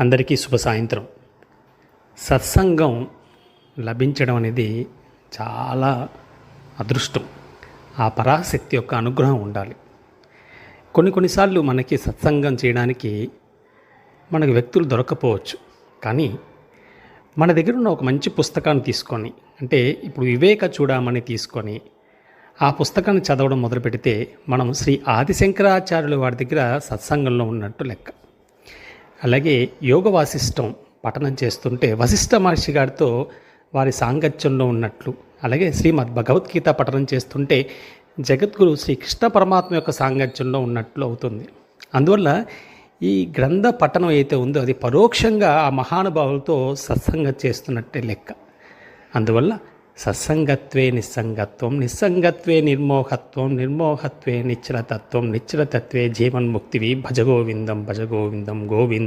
అందరికీ శుభ సాయంత్రం. సత్సంగం లభించడం అనేది చాలా అదృష్టం. ఆ పరాశక్తి యొక్క అనుగ్రహం ఉండాలి. కొన్ని కొన్నిసార్లు మనకి సత్సంగం చేయడానికి మనకు వ్యక్తులు దొరకపోవచ్చు. కానీ మన దగ్గర ఉన్న ఒక మంచి పుస్తకాన్ని తీసుకొని అంటే ఇప్పుడు వివేక చూడమని తీసుకొని ఆ పుస్తకాన్ని చదవడం మొదలు పెడితే మనం శ్రీ ఆదిశంకరాచార్యులు వారి దగ్గర సత్సంగంలో ఉన్నట్టు లెక్క. అలాగే యోగ వాసిష్టం పఠనం చేస్తుంటే వశిష్ఠ మహర్షి గారితో వారి సాంగత్యంలో ఉన్నట్లు అలాగే శ్రీమద్ భగవద్గీత పఠనం చేస్తుంటే జగద్గురు శ్రీ కృష్ణ పరమాత్మ యొక్క సాంగత్యంలో ఉన్నట్లు అవుతుంది. అందువల్ల ఈ గ్రంథ పఠనం అయితే ఉందో అది పరోక్షంగా ఆ మహానుభావులతో సత్సంగం చేస్తున్నట్టే లెక్క. అందువల్ల సత్సంగత్వే నిస్సంగత్వం నిస్సంగత్వే నిర్మోహత్వం నిర్మోహత్వే నిశ్చలతత్వం నిశ్చలతత్వే జీవన్ముక్తివి భజగోవిందం భజగోవిందం గోవిందం.